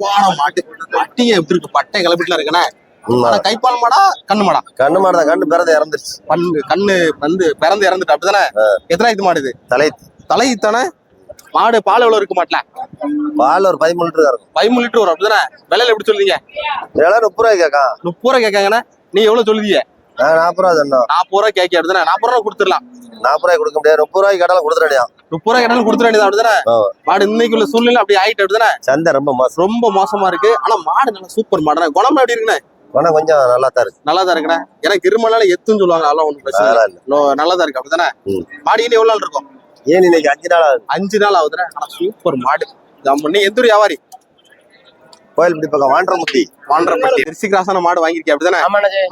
வாழ மாட்டு பட்டிய எப்படி இருக்கு. பட்டை கிளப்பிட்டுல இருக்கனே. ஆமா. கைப்பால் மாடா கண்ணு மாடா. கண்ணு மாடு கண்ணு பிறந்து இறந்துருச்சு. பல்லு கண்ணு வந்து பிறந்து இறந்துட்டு அப்படிதானே? எத்தனை இது மாடு இது தலை. தலை தானே மாடு பால் எவ்வளவு இருக்கு மாட்டல? பால் ஒரு பதிமூணு லிட்டர் இருக்கும். பதிமூணு லிட்டர் வரும் அப்படிதானே? விலையில எப்படி சொல்லுவீங்க? ஏழாயிரம் முப்பது ரூபாய் கேட்கான் முப்பது ரூபா கேட்காங்கண்ணே. நீ எவ்வளவு சொல்லுவீங்க நாற்பது ரூபா சொன்னோம் நாற்பது ரூபா கேட்க அப்படிதானே? நாற்பது ரூபா கொடுத்துடலாம். நாற்பது ரூபாய் கொடுக்க முடியாது. முப்பது ரூபாய்க்கு கடலாம் கொடுத்துறடியா முப்பது கேட்டாலும் கொடுத்துட வேண்டியது அப்படிதானே? மாடு இன்னைக்கு உள்ள சூழ்நிலை அப்படி ஆயிட்டு அப்படிதானே? சந்தை ரொம்ப மோசம். ரொம்ப மோசமா இருக்கு. ஆனா மாடு நல்லா சூப்பர் மாடுண்ணே குணம் எப்படி இருக்குண்ணே? பணம் கொஞ்சம் நல்லா தான் இருக்கு. நல்லா தான் இருக்குண்ணே. எனக்கு இருமலால எத்துன்னு சொல்லுவாங்க. அதெல்லாம் ஒன்றும் பிரச்சனை இல்லை. நல்லா தான் இருக்கு அப்படிதானே. மாடு இனி எவ்வளவு நாள் இருக்கும்? ஏன் இன்னைக்கு அஞ்சு நாள் ஆகுது? அஞ்சு நாள் ஆகுதுண்ணே. ஆனா சூப்பர் மாடு. நம்ம எந்த ஒரு வியாபாரி? கோயில் இப்படி பக்கம் வாண்டரமுத்தி. வாண்டரப்பட்டி திருச்சி கிராசான மாடு வாங்கியிருக்கேன் அப்படிதானே?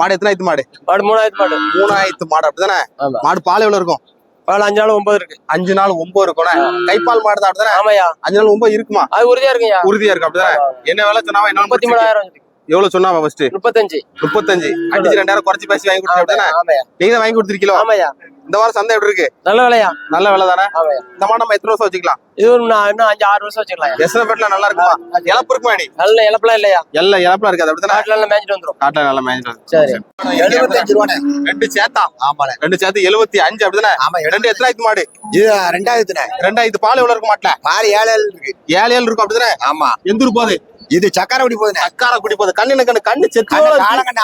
மாடு எத்தனை ஆயிரத்து மாடு? மாடு மூணாயிரத்து மாடு. மூணாயிரத்து மாடு அப்படிதானே. மாடு பால் எவ்வளவு இருக்கும்? பால் அஞ்சு நாள் ஒன்பது இருக்கு. அஞ்சு நாள் ஒன்பது இருக்கும்ண்ணே கைப்பால் மாடு தான் அப்படிதானே? ஆமாய்யா. அஞ்சு நாள் ஒன்பது இருக்குமா? அது உறுதியா இருக்குங்கய்யா. உறுதியா இருக்கு அப்படிதானே? என்ன வேலை சொன்னாவா? என்ன முப்பத்தி மூணாயிரம் எவ்வளவு சொன்னாவா ஃபர்ஸ்ட் முப்பத்தஞ்சு. முப்பத்தஞ்சு. அடிச்சு ரெண்டாயிரம் குறைச்சு பேசி வாங்கி கொடுத்தா அப்படிதானே? நீங்க தான் வாங்கி கொடுத்துருக்கீங்களோ ஆமாய்யா. இந்த வாரம் சந்தை எப்படி இருக்கு? நல்ல விலையா? நல்ல வேலை தானே? இந்த மாடு நம்ம எத்தனை வருஷம் வச்சுக்கலாம்? இது ஒரு நான் இன்னும் அஞ்சு ஆறு வருஷம் வச்சுக்கலாம் எத்தனை பேட்ல நல்லா இருக்குமா? இழப்பு இருக்குமா நீ நல்ல இழப்பெல்லாம் இல்லையா? எல்லாம் இழப்பெல்லாம் இருக்காது. அப்படிதானே காட்டுல எல்லாம் மேய்ச்சிட்டு வந்துரும். காட்டுல நல்லா மேய்ஞ்சிட்டு சரி. எழுபத்தஞ்சு ரூபாண்ணே. ரெண்டு சேத்தா? ஆமாண்ணே. ரெண்டு சேத்து எழுபத்தி அஞ்சு அப்படிதானே ஆமா ரெண்டு எத்தனாயிரத்து மாடு? இது ரெண்டாயிரத்துண்ணே. ரெண்டாயிரத்து பால் எவ்வளவு இருக்க மாட்டல? மாறி ஏழு ஏழு இருக்கு. ஏழு ஏழு இருக்கும் அப்படிதானே ஆமா. எந்த ஊர் போகுது? இது சக்கரவடி போகுதுண்ணே. அக்கார குடி போகுது. கண்ணு கண்ணு கண்ணு செத்து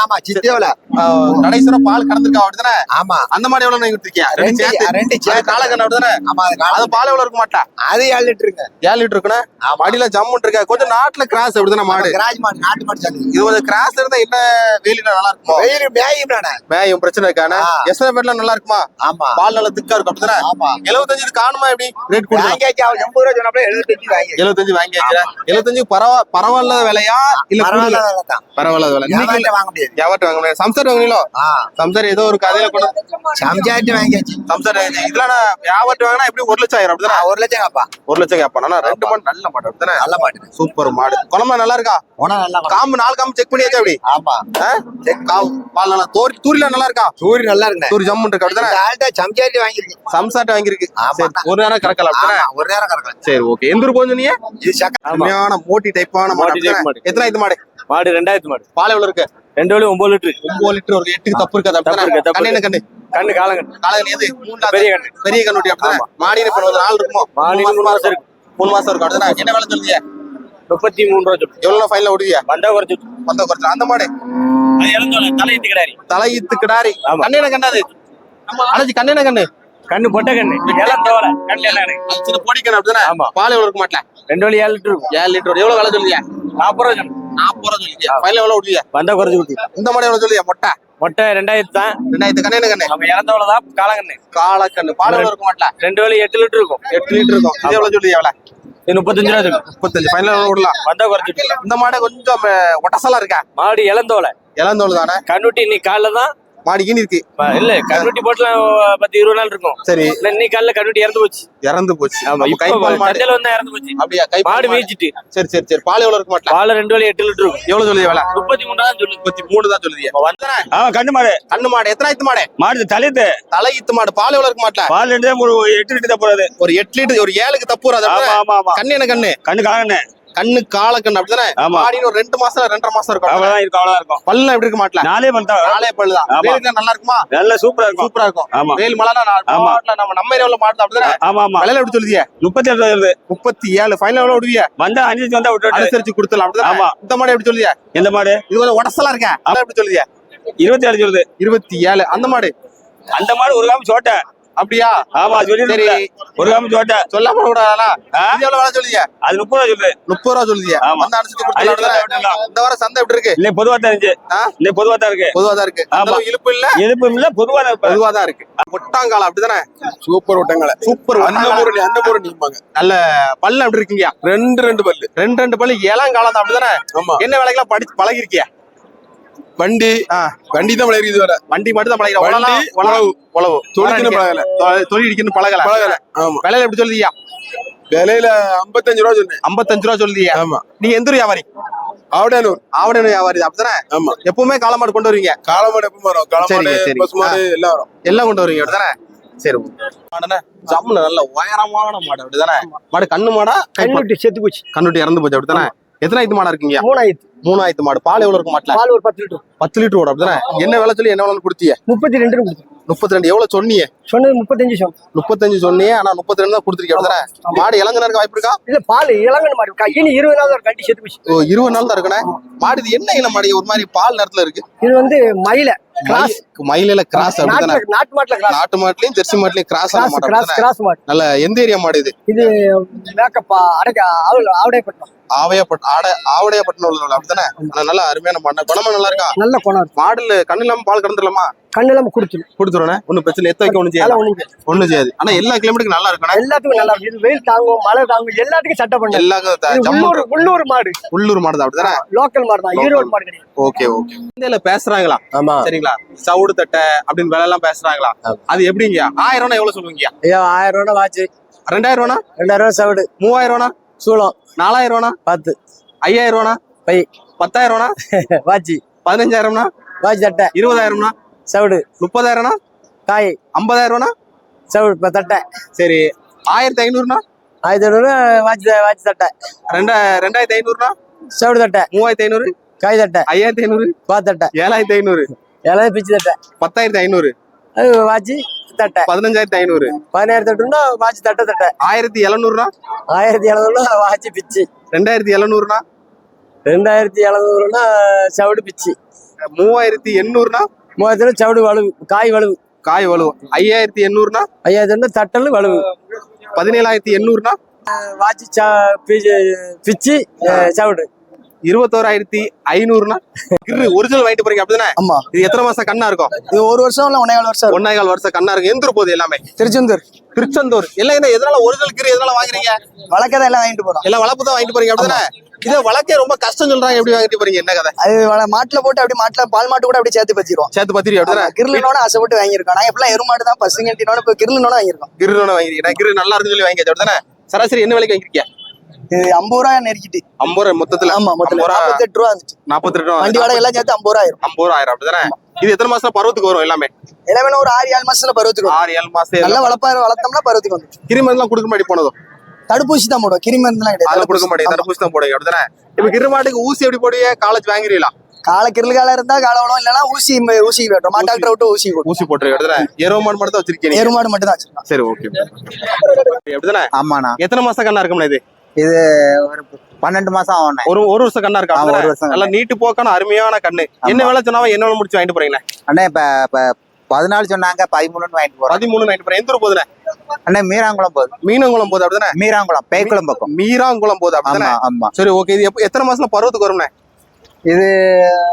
ஆமா சித்தியோல. கடைசிவர பால் கடந்திருக்கா அப்படிதானே ஆமா. அந்த மாடு எவ்வளவு நீங்க கொடுத்துருக்கீங்க? ரெண்டு சேத்து ரெண்டு சேத்து காலக்கண்ணு அப்படிதானே ஆமா அது அது பால் எவ்வளவு இருக்க மாட்டா அது ஏழு லிட்டருங்க ஏழு லிட்டர் இருக்குண்ணே? மடியில ஜம்முன் இருக்கா? கொஞ்சம் நாட்டுல கிராஸ் அப்படிதானே மாடு? கிராஜ் மாடு நாட்டு மாடு சாமி இது கொஞ்சம் கிராஸ் இருந்தா என்ன வெயில நல்லா இருக்குமோ? வெயில் மேயும்ண்ணே மேயும் பிரச்சனை இருக்கானே. எத்தனை பேர்ல நல்லா இருக்குமா? ஆமா. பால் நல்லா திக்கா இருக்கும் அப்படிதானே ஆமா. எழுபத்தஞ்சு காணுமா எப்படி? ரேட் கொடுக்கலாம் வாங்கியாச்சு அவன் எண்பது ரூபா சொன்னப்பல எழுபத்தஞ்சு வாங்கி எழுபத்தஞ்சு வாங்கி வச்சுறேன் எழுபத்தஞ்சு பரவா பரவாயில்ல விலையா? இல்ல பரவாயில்ல? வேலை தான். பரவாயில்ல விலை. வாங்க முடியாது. வாங்க முடியாது? சம்சார் வாங்கினீங்களோ சம்சார் ஏதோ ஒரு கதையில கொண்டு சம்சாரிட்டு வாங்கியாச்சு. சம்சார் இதெல்லாம் வியாபாரம் வாங்கினா எப்படி ஒரு லட்சம் ஆயிரம் அப்படிதானே ஒரு லட்சம் அப்பா ஒரு லட்சம் கேட்பான் ஆனா ரெண்டு மாடு நல்ல மாடு அப்படிதானே நல்ல மாட்டு சூப்பர் மாடு. குழம்பு நல்லா இருக்கா? உனா நல்லா மாடு. காம்பு நாலு காம்பு செக் பண்ணியாச்சா அப்படி ஆமா. ஆ? காம்பு, பால் நல்லா தோரி தூரில நல்லா இருக்கா? சூரி நல்லா இருக்குண்ணே. தூரி ஜம்மு இருக்கு அப்படிதானே இந்த ஆள்கிட்ட சம்சாரிட்டு வாங்கியிருக்கு. சம்சார்ட்ட. சரி ஒரு நேரம் கறக்கலாம் ஆமா அப்படிதானே ஒரு நேரம் கறக்கலாம். சரி ஓகே. எந்த ஊர் போஞ்சு நீ இது சக்கர அருமையான மோட்டி டைப்பான மாடு? மாடு. எத்தனை இது மாடு? மாடு ரெண்டாயிரத்து மாடு. பால் எவ்வளவு இருக்கு? ரெண்டு வழி ஒன்பது லிட்டரு. ஒன்பது லிட்டர் ஒரு எட்டுக்கு தப்பு இருக்காது தப்பு இருக்கு, தப்பு கண்ணு என்ன கண்ணு கண்ணு. காலங்கண்ணு எது? மூன்றாவது பெரிய கண்ணு. பெரிய கண்ணுட்டி அப்படிதானே மாடியில் இப்போ ஒரு நாள் இருக்குமோ? மாடி மூணு மாசம் இருக்கு. மூணு மாசம் இருக்கும். என்ன வேலை சொல்லுங்க முப்பத்தி மூணு ரூபா சொல்லு எவ்வளவு ஃபைனல் விடுவியா வந்தா குறைச்சு பத்த குறைச்சு அந்த மாடு. அது இறந்தோல தலையிட்டு கிடையாது தலையித்து கிடாரி. கண்ணு என்ன கண்ணாது அழைச்சி கண்ணு என்ன கண்ணு? கண்ணு பொட்ட கண்ணு. எல்லாம் தோலை. கண்ணு அது சின்ன பொடி கண்ணு அப்படிதானே ஆமா. பால் எவ்வளவு இருக்க மாட்டேன் ரெண்டு வழி ஏழு லிட்டர். ஏழு லிட்டர். எவ்வளவு வேலை சொல்லுங்க நாற்பது ரூபா நாற்பது ரூபா சொல்லுங்க ஃபைனல் எவ்வளவு விடுவியா வந்தா குறைச்சு கொடுத்து இந்த மாடு எவ்வளவு சொல்லுங்க மொட்டை? மொட்டை ரெண்டாயிரத்து தான். ரெண்டாயிரத்து கண்ணு கண்ணு? நம்ம இறந்தவள தான் காலங்கண்ணு கால கண்ணு பால் எவ்வளவு இருக்க மாட்டேன் ரெண்டு எட்டு லிட்டர் இருக்கும். எட்டு லிட்டர் இருக்கும். இது எவ்வளவு சொல்லுங்க எவ்வளவு முப்பத்தஞ்சு ரூபா முப்பத்தஞ்சு. ஃபைனல் விடலாம்? வந்தா குறைச்சு இந்த மாடு கொஞ்சம் ஒட்டசலா இருக்கா? மாடு இளந்தோலை இளந்தோல் தானே கண்ணுட்டி இன்னைக்கு காலைல தான் மாடு ஈனி இருக்கு இல்ல கண்ணுட்டி போட்டுலாம் பத்து இருபது நாள் இருக்கும். சரி. இல்ல இன்னைக்கு காலைல கண்ணுட்டி இறந்து போச்சு. இறந்து போச்சு. சந்தையில வந்தா இறந்து போச்சு. அப்படியா கை மாடு மேய்ச்சிட்டு. சரி சரி சரி. பால் எவ்வளவு இருக்க மாட்டல? பால் ரெண்டு வழி எட்டு லிட்டர் இருக்கும். எவ்வளவு சொல்லுது வேலை? முப்பத்தி மூணு தான் சொல்லு முப்பத்தி மூணு தான் சொல்லுது. வந்தனே. ஆ கண்ணு மாடு. கண்ணு மாடு. எத்தனாயிரத்து மாடு? மாடு தலையத்து தலையித்து மாடு. பால் எவ்வளவு இருக்க மாட்டல? பால் ரெண்டு ஒரு எட்டு லிட்டர் தான் போறது ஒரு எட்டு லிட்டர் ஒரு ஏழுக்கு தப்பு ஆமா கண்ணு என்ன கண்ணு? கண்ணு. காகண்ணு கண்ணு கால கண்ணு அப்படிதானே? ஒரு ரெண்டு மாசம் ரெண்டரை மாசம் இருக்கும். அவ்வளவுதான் இருக்கும் அவ்வளவுதான் இருக்கும். பல்லுலாம் எப்படி இருக்க மாட்டல? நாளே பல்லு தான். ஆமா. வேலுக்கு நல்லா இருக்குமா? நல்ல சூப்பரா இருக்கும். சூப்பரா இருக்கும். ஆமா. வேல் மலைனா ஆமா. நம்ம நம்ம ஏரியாவுல மாடுது அப்படிதானே? ஆமா ஆமா. விலையில எப்படி சொல்லுதிய? முப்பத்தி எட்டு வருது முப்பத்தி ஏழு ஃபைனல் எவ்வளவு விடுவிய? வந்தா அஞ்சு வந்தா விட்டு அனுசரிச்சு கொடுத்தலாம் அப்படிதானே? ஆமா. இந்த மாடு எப்படி சொல்லுதிய? எந்த மாடு? இது கொஞ்சம் உடசலா இருக்கேன். அதான் எப்படி சொல்லுதிய? இருபத்தி ஏழு சொல்லுது. இருபத்தி ஏழு அந்த மாடு? அந்த மாடு ஒரு காம சோட்டை. அப்படியா? ஆமா சொல்லி சரி. ஒரு காம சோட்டை. சொல்லாம? இது எவ்வளவு வேலை சொல்லுதிய அது முப்பது ரூபா சொல்லுது முப்பது ரூபா சொல்லுதிய ஆமா. வந்து அனுசரிச்சு. இந்த வாரம் சந்தை எப்படி இருக்கு? இல்ல பொதுவா தான் இருந்துச்சு? இல்ல பொதுவா தான் இருக்கு. பொதுவா தான் இருக்கு. ஆமா. அந்த இழுப்பு இல்ல? எதுவும் இல்ல பொதுவா தான் பொதுவா தான் இருக்கு. ஒட்டாங்காலம் அப்படிதானே? சூப்பர் விட்டங்களே சூப்பர் அன்னபூரணி அன்னபூரணிம்பாங்க நல்ல பல்லு அப்படி இருக்கீங்க ரெண்டு ரெண்டு பல்லு. ரெண்டு ரெண்டு பல்லு. ஏழாங்காலம் தான் அப்படிதானே? ஆமா. என்ன வேலைக்கெல்லாம் படிச்சு பழகிருக்கிய? வண்டி. வண்டி தான் விளையாடுது வர வண்டி மட்டும் தான் பழகிற. வண்டி, உழவு உழவு. தொழிலுக்குன்னு பழகல. தொழில் அடிக்கணும் பழகல. பழகல. ஆமா. விலையில எப்படி சொல்லுதியா? விலையில ஐம்பத்தஞ்சு ரூபா சொன்னேன். ஐம்பத்தஞ்சு ரூபா சொல்லுதியா? ஆமா. நீங்க எந்த வியாபாரி? ஆவடானூர். ஆவணி வியாபாரி அப்படிதானே ஆமா. எப்பவுமே காலமாடு கொண்டு வருவீங்க? காளமாடு எப்ப வரும். காளமாடு சரிங்க, சரி. பசு மாடு எல்லாம் வரும். எல்லாம் கொண்டு வருவீங்க அப்படிதானே சரி மாடுனா ஜம்முன்னு நல்ல உயரமான மாடு அப்படிதானே மாடு கண்ணு மாடா? கண்ணுட்டி செத்து போச்சு கண்ணுட்டி இறந்து போச்சு அப்படிதானே எத்தனை ஆயிரத்து மாடா இருக்கீங்க? மூணாயிரத்து. மூணாயிரத்து மாடு. பால் எவ்வளவு இருக்கும் மாட்டுல? பால் ஒரு பத்து லிட்டர். பத்து லிட்டர் ஓடும் அப்படிதானே? என்ன வேலை சொல்லி என்ன வேலை கொடுத்தீங்க? முப்பத்தி ரெண்டு முப்பத்தி ரெண்டு எவ்வளவு சொன்னீங்க? சொன்னது முப்பத்தஞ்சு முப்பத்தஞ்சு சொன்னீங்க. ஆனா முப்பத்தி ரெண்டு தான் கொடுத்துருக்கீங்க. அப்படிதானே மாடு இளங்கனா இருக்க வாய்ப்பு இருக்கா? இல்ல பால் இளங்கன் மாடு இருக்கா? இனி இருபது நாள் ஒரு கண்டி செத்து போச்சு. ஓ இருபது நாள் தான் இருக்கணே. மாடு இது என்ன இன மாடு? ஒரு மாதிரி பால் நேரத்துல இருக்கு. இது வந்து மயில. கிராஸ் மயில கிராஸ் அப்படிதானே நாட்டு மாட்டுல நாட்டு மாட்டுலயும் ஜெர்சி மாட்டுலயும் கிராஸ் கிராஸ் கிராஸ் மாடு நல்ல எந்த ஏரியா மாடு இது? இது மேக்கப்பா அடக்க ஆட ஆவடையாப்பட்டினம் உள்ள அப்படிதானே ஆனா நல்லா அருமையான மாடு. குணமா நல்லா இருக்கா? நல்ல குணம் மாடுல கண்ணு இல்லாம பால் கறந்துடலாமா? கண்ணு இல்லாம குடிச்சிடும் கொடுத்துருவேன் ஒன்னும் பிரச்சனை இல்லை. எத்த வைக்க ஒண்ணு செய்யாது. ஒண்ணும் செய்யாது. ஒண்ணு செய்யாது. ஆனா எல்லா கிலோமீட்டருக்கு நல்லா இருக்கணும் எல்லாத்துக்கும் நல்லா இருக்கு. இது வெயில் தாங்கும் மழை தாங்கும் எல்லாத்துக்கும் சட்டை பண்ண. எல்லாருக்கும் உள்ளூர் உள்ளூர் மாடு. உள்ளூர் மாடு தான் அப்படிதானே? லோக்கல் மாடு தான். ஈரோடு மாடு கிடையாது. Okay okay. இந்தியால பேசுறாங்களா? ஆமா. சரிங்களா? சவுடு தட்டை அப்படின்னு வேலை எல்லாம் பேசுறாங்களா அது எப்படிங்க? ஆயிரம் ரூபா எவ்வளவு சொல்லுவீங்க? ஐயோ ஆயிரம் ரூபா வாட்ச் ரெண்டாயிரம் ரூபா ரெண்டாயிரம் ரூபா சவுடு. மூவாயிரம் ரூபா சூளம். நாலாயிரம் ரூபா பத்து. ஐயாயிரம் ரூபா பை. பத்தாயிரம் ரூபா வாட்சி பதினஞ்சாயிரம்னா? வாட்ச் தட்டை. இருபதாயிரம்னா? சவுடு. முப்பதாயிரம்னா? காய். ஐம்பதாயிரம் ரூபானா சவுடு இப்போ தட்டை. சரி. ஆயிரத்தி ஐநூறுனா ஆயிரத்தி ஐநூறு வாட்ச் வாட்ச் தட்டை. ரெண்டா ரெண்டாயிரத்தி ஐநூறுனா சவுடு தட்டை. மூவாயிரத்தி ஐநூறு காய் தட்டை. ஐயாயிரத்தி ஐநூறு பா தட்டை. ஏழாயிரத்தி ஐநூறு எல்லாமே பிச்சு தட்டை. பத்தாயிரத்தி ஐநூறு அது வாட்சி தட்டை. பதினஞ்சாயிரத்தி ஐநூறு பதினாயிரத்தி எட்டுனா வாட்ச் தட்டை தட்டை. ஆயிரத்தி எழுநூறுனா? ஆயிரத்தி எழுநூறுனா வாட்சி பிச்சு. ரெண்டாயிரத்தி எழுநூறுனா? ரெண்டாயிரத்தி எழுநூறுனா சவுடு பிச்சு. மூவாயிரத்தி எண்ணூறுனா? மூவாயிரத்தி சவுடு வலுவு காய் வலுவு. காய் வலுவும் ஐயாயிரத்தி எண்ணூறுனா? ஐயாயிரத்தி தட்டல் வலுவு. பதினேழாயிரத்தி எண்ணூறுனா? வாட்சி பிச்சு சவுடு. இருபத்தோராயிரத்தி ஐநூறுனா? ஒரிஜினல் வாங்கிட்டு போறீங்க அப்படிதானே? ஆமா. இது எத்தனை மாசம் கண்ணா இருக்கும்? இது ஒரு வருஷம் இல்ல ஒன்னே வருஷம். ஒன்னே கால் வருஷம் கண்ணா இருக்கும். எந்திர போகுது எல்லாமே? திருச்செந்தூர். திருச்செந்தூர். எல்லாம் என்ன எதனால ஒரிஜினல் கிரு எதனால வாங்குறீங்க? வழக்கதான் எல்லாம் வாங்கிட்டு போறோம். எல்லாம் வளர்ப்பு தான் வாங்கிட்டு போறீங்க அப்படிதானே? இதை வளர்க்க ரொம்ப கஷ்டம் சொல்றாங்க எப்படி வாங்கிட்டு போறீங்க? என்ன கதை? அது வள- மாட்டுல போட்டு அப்படி மாட்டுல பால் மாட்டு கூட அப்படி சேர்த்து பச்சிருவோம். சேர்த்து பத்திரி அப்படிதானே? கிருலனோட ஆசைப்பட்டு வாங்கியிருக்கோம். நாங்க எப்பலாம் எருமாடு தான் பசுங்கட்டினோட இப்ப கிருலனோட வாங்கியிருக்கோம். கிருனோட வாங்கிருக்கீங்க கிரு நல்லா இருக்குன்னு சொல்லி வாங்கியாச்சு அப்படிதானே? சராசரி என்ன விலைக்கு வாங்கிருக்கீங்க இது ஐம்பது ரூபா நெருக்கிட்டு. ஐம்பது ரூபாய் மொத்தத்துல? ஆமா மொத்தம் நாற்பத்தெட்டு ரூபா? இருந்துச்சு. நாற்பத்தி ரெண்டு வண்டி வாடகை எல்லாம் சேர்த்து ஐம்பது ரூபா ஆயிரும். ஐம்பது ரூபா ஆயிரம் அப்படிதானே? இது எத்தனை மாசம் பருவத்துக்கு வரும் எல்லாமே? எல்லாமே ஒரு ஆறு ஏழு மாசத்துல பருவத்துக்கு வரும். ஆறு ஏழு மாசம் நல்லா வளர்ப்பா வளர்த்தோம்னா பருவத்துக்கு வந்து கிருமி கொடுக்க மாட்டி போனதும். தடுப்பூசி தான் போடுவோம். கிருமி மருந்துலாம் கிடையாது கொடுக்க மாட்டேங்குது ஆமா. தடுப்பூசி தான் போடுங்க அப்படிதானே? இப்ப கிருமாட்டுக்கு ஊசி எப்படி போடுவீங்க? காலேஜ் வாங்குறீங்களா கால கிருள் காலம் இருந்தா கால வளம் இல்லைன்னா ஊசி ஊசி வெட்டுறோம் டாக்டர் விட்டு ஊசி ஊசி போட்டுருங்க அப்படிதானே? எருவ மாடு மட்டும் தான் வச்சிருக்கீங்க எருமாடு மட்டும் தான் சரி ஓகே அப்படிதானே? ஆமாண்ணா. எத்தனை மாசம் கண்ணா இருக்கும்ல இது? இது ஒரு பன்னெண்டு மாசம் ஆகணும் ஒரு ஒரு வருஷம் கண்ணா இருக்கா? ஒரு? வருஷம் நல்லா நீட்டு போக்கான அருமையான கண்ணு. என்ன வேலை சொன்னாலும் என்ன முடிச்சு வாங்கிட்டு போறீங்க அண்ணா இப்ப பதினாலு சொன்னாங்க பதிமூணுன்னு வாங்கிட்டு போறோம். பதிமூணு வாங்கிட்டு போறேன். எந்த ஊர் போதுனே அண்ணா மீராங்குளம் போகுது. மீனங்குளம் போகுது அப்படிதானே? மீராங்குளம் பேய்க்குளம் பக்கம். மீராங்குளம் போகுது அப்படிதானே? ஆமா சரி ஓகே. இது எத்தனை மாசத்துல பருவத்துக்கு வரும்னே இது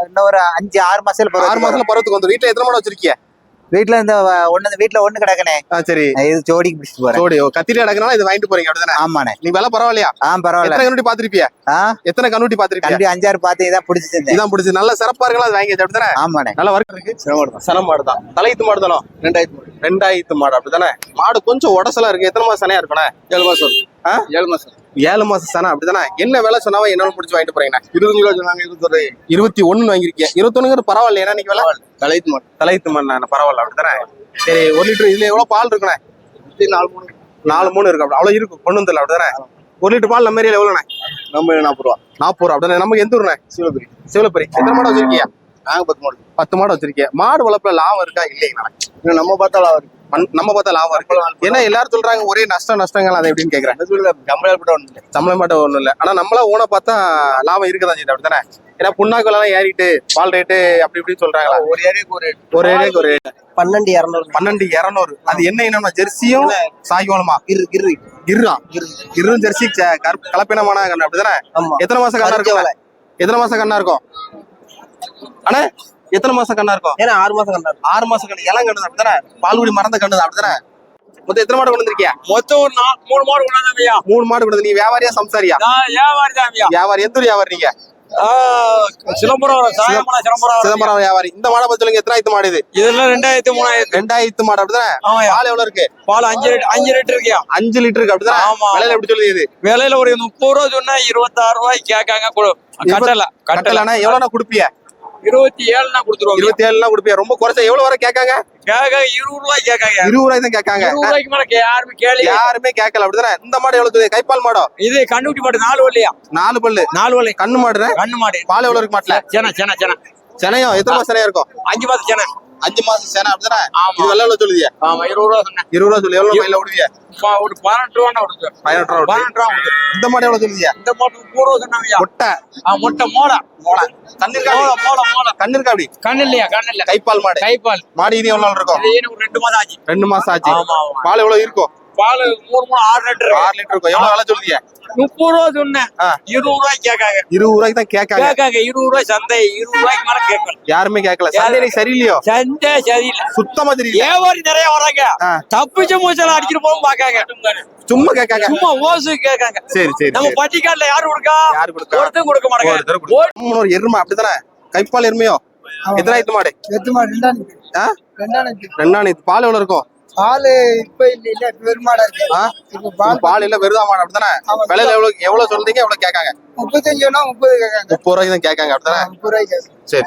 இன்னும் ஒரு அஞ்சு ஆறு மாசத்துல ஆறு. மாசத்துல பருவத்துக்கு வந்து வீட்டுல எத்தனை மாடு வச்சிருக்கீங்க வீட்டுல இந்த ஒண்ணு வீட்டுல ஒண்ணு கிடக்குனே. சரி. இது ஜோடிக்கு பிடிச்சிட்டு போறேன். சோடி கத்திரி அடக்குனால இது வாங்கிட்டு போறீங்க அப்படிதானே? ஆமாண்ணே. நீ விலை பரவாயில்லையா? ஆ பரவாயில்ல. எத்தனை கண்ணுட்டி பாத்திருப்பிய ஆ? எத்தனை கண்ணுட்டி பாத்திருப்பிய கண்டி அஞ்சாறு பார்த்து இதான் இருந்தேன். இதான் பிடிச்சி நல்ல சிறப்பா இருக்கலாம் அது வாங்கி அப்படிதானே? ஆமாண்ணே. நல்ல வர்க் இருக்கு. சனம் மாடு தான். தலையத்து மாடு தானோ? ரெண்டாயிரத்து மாடு. ரெண்டாயிரத்து மாடு அப்படிதானே? மாடு கொஞ்சம் உடசலா இருக்கு. எத்தனை மாசம் சனையா இருக்கணும் ஏழு மாசம்? ஏழு மாசம். ஏழு மாசம் சனை அப்படிதானே? என்ன விலை சொன்னாவோ என்ன பிடிச்சி வாங்கிட்டு போறீங்க இருபது கிலோ சொன்னாங்க இருபத்தொரு இருபத்தி ஒண்ணு வாங்கிருக்கீங்க இருபத்தொன்னுங்கிறது பரவாயில்ல ஏன்னா விலை? கலைத்து மாட்டோம் தலையத்து மண் பரவாயில்ல அப்படிதானே? சரி ஒரு லிட்டர் இதுல எவ்வளவு பால் இருக்குண்ணே? நாலு மூணு. நாலு மூணு இருக்கு அப்படி அவ்வளவு இருக்கும் கொண்டு வந்துடல அப்படிதானே? ஒரு லிட்டர் பால் நம்ம ஏரியால எவ்வளோண்ணே நம்ம நாற்பது ரூபா. நாற்பது ரூபா அப்படிதானே? நமக்கு எந்த ஊர்ண்ணே? சிவபுரி சிவலப்பரி எத்தனை மாடு வச்சிருக்கீங்க? நாங்க பத்து மாடு. பத்து மாடு வச்சிருக்கீங்க. மாடு வளர்ப்புல லாபம் இருக்கா இல்லைங்களா இன்னும் நம்ம பார்த்தாலும் அவருக்கு மண்- நம்ம பார்த்தா லாபம் இருக்கு. ஏன்னா எல்லாரும் சொல்றாங்க ஒரே நஷ்டம் நஷ்டங்கள் அதை எப்படின்னு கேக்குறேன். கம்பளப்பட்ட ஒன்று சம்பளம் மட்டும் ஒண்ணும் இல்ல. ஆனா நம்மளா ஊனை பார்த்தா லாபம் இருக்குதான் செய்யுது அப்படித்தானே? ஏன்னா புண்ணாக்கு எல்லாம் ஏறிட்டு பால் ரேட்டு அப்படி இப்படின்னு சொல்றாங்களா? ஒரு ஏரியாக்கு ஒரு ஒரு ஏரியாக்கு ஒரு பன்னெண்டு இரநூறு. பன்னெண்டு இருநூறு. அது என்ன என்னன்னா ஜெர்சியும் சாய்கோலமா கிரு கிரு. இருறா இருரும் ஜெர்சி கலப்பினமான கண்ணு அப்படிதானே எத்தனை மாசம் கண்ணா இருக்கும்? எத்தனை மாசம் கண்ணா இருக்கும்? அண்ணா? எத்தனை மாசம் கண்ணா இருக்கும்? ஏன்னா ஆறு மாசம் கண்டா ஆறு மாசம் கண்ணு. இளம் கண்ணு அப்படிதானே பால்குடி மறந்த கண்ணு அப்படிதானே மொத்தம் எத்தனை மாடு கொண்டு வந்திருக்கியா? மொத்தம் ஒரு மூணு மாடு கொண்டாந்தாங்கய்யா மூணு மாடு கொண்டு நீ வியாபாரியா சம்சாரியா? வியாபாரி தாங்கய்யா வியாபாரி எந்த ஊர் வியாபாரி நீங்க? சிதம்பரம் சிதம்பரம் வியாபாரி. இந்த மாடை பத்தி சொல்லுங்க எத்தனை ஆயிரத்து மாடு இது? இதெல்லாம் ரெண்டாயிரத்தி மூணாயிரத்தி. ரெண்டாயிரத்து மாடு அப்படிதானே பால் எவ்வளவு இருக்கு? பால் அஞ்சு லிட்டர் அஞ்சு லிட்டர் இருக்கியா அஞ்சு லிட்டருக்கு அப்படிதானே ஆமா. விலையில எப்படி சொல்லுது விலையில ஒரு முப்பது ரூபா சொன்னா இருபத்தாறு ரூபாய்க்கு கேட்காங்க கொடு. கட்டல கட்டல. கட்டலனா எவ்வளவு கொடுப்பிய? இருபத்தி ஏழுனா கொடுத்துருவாங்க. இருபத்தி ஏழுலாம் கொடுப்பியா ரொம்ப குறைச்சா எவ்வளவு வரை கேட்காங்க? கேட்க இருபது ரூபாய் கேட்காங்க. இருபது ரூபாய் தான் கேட்காங்க. ரூபாய்க்கு மேல யாருமே கேளு. யாருமே கேட்கல. அப்படிதானே? இந்த மாடு எவ்வளவு கைப்பால் மாடோ? இது கண்ணுக்குட்டி மாடு நாலு வள்ளியா? நாலு பல்லு. நாலு வள்ளி. கண்ணு மாடுற கண்ணு மாடு. பால் எவ்வளவு இருக்கு மாட்டுல? சென சென சென. செனையும் எத்தனை மாசம் செனையா இருக்கும்? அஞ்சு மாசம் சென. அஞ்சு மாசம் செனை அப்படிதானே. இது எவ்வளவு சொல்லுதியா? ஆமா இருபது ரூபா சொன்னேன். இருபது ரூபா சொல்லி எவ்வளவு மைல விடுவியா ஒரு பதினெட்டு ரூபா கொடுத்து பதினெட்டு ரூபா? பதினெட்டு ரூபா இந்த மாடு எவ்வளவு சொல்லுதியா? இந்த மாட்டு பூர்வ சொன்னாங்கய்யா. முட்டை. ஆ, முட்டை மோளை. மோளை. கண்ணு இருக்கா மோளை அப்படி? மோளை மோளை. கண்ணு இருக்கா அப்படி கண்ணு இல்லையா கண்ணு இல்ல கைப்பால் மாடு. கைப்பால். மாடு இனி எவ்வளவு இருக்கும்? ரெண்டு மாதம் ஆச்சு. ரெண்டு மாசம் ஆச்சு. பால் எவ்வளவு இருக்கும்? பால் மூணு மூணு ஆறு லிட்டர். ஆறு லிட்டர் இருக்கும். எவ்வளவு வேலை சொல்லுதியா? முப்பது ரூபா சொன்னேன். இருபது ரூபாய்க்கு கேட்காங்க. இருபது ரூபாய்க்கு தான் கேட்காங்க. கேட்காங்க. இருபது ரூபாய் சந்தை இருபது ரூபாய்க்கு மேல கேட்கல யாருமே கேட்கல. சந்தை சரியில்லையோ? சந்தை சரியில்லை. சுத்தமா தெரியல வியாபாரி நிறைய வராங்க. தப்பிச்ச மூச்சல அடிக்கிட்டு போகும் பாக்காங்க சும்மா கேட்காங்க. சும்மா ஓசு கேட்காங்க. சரி சரி நம்ம. பட்டிக்காட்டுல யாரு கொடுக்கா? யாரு கொடுக்கா? ஒருத்தர் மாட்டாங்க. கொடுக்க- மூணு ஒரு எருமை அப்படித்தானே? கைப்பால் எருமையோ? எத்தனை ஆயிரத்து மாடு? எத்து மாடு ரெண்டாம்? ரெண்டாம் பால் எவ்வளவு இருக்கும்? பால் இப்ப இல்ல இல்ல பெருமாடா இருக்கு? இப்ப பால் பால் இல்ல வெறுதா மாடு அப்படித்தானே. விலையில எவ்வளவு எவ்வளவு சொல்றீங்க எவ்வளவு கேட்காங்க. முப்பத்தஞ்சுனா முப்பது கேட்காங்க. முப்பது ரூபாய்க்கு தான் கேட்காங்க அப்படித்தானே முப்பது ரூபாய்க்கு சரி.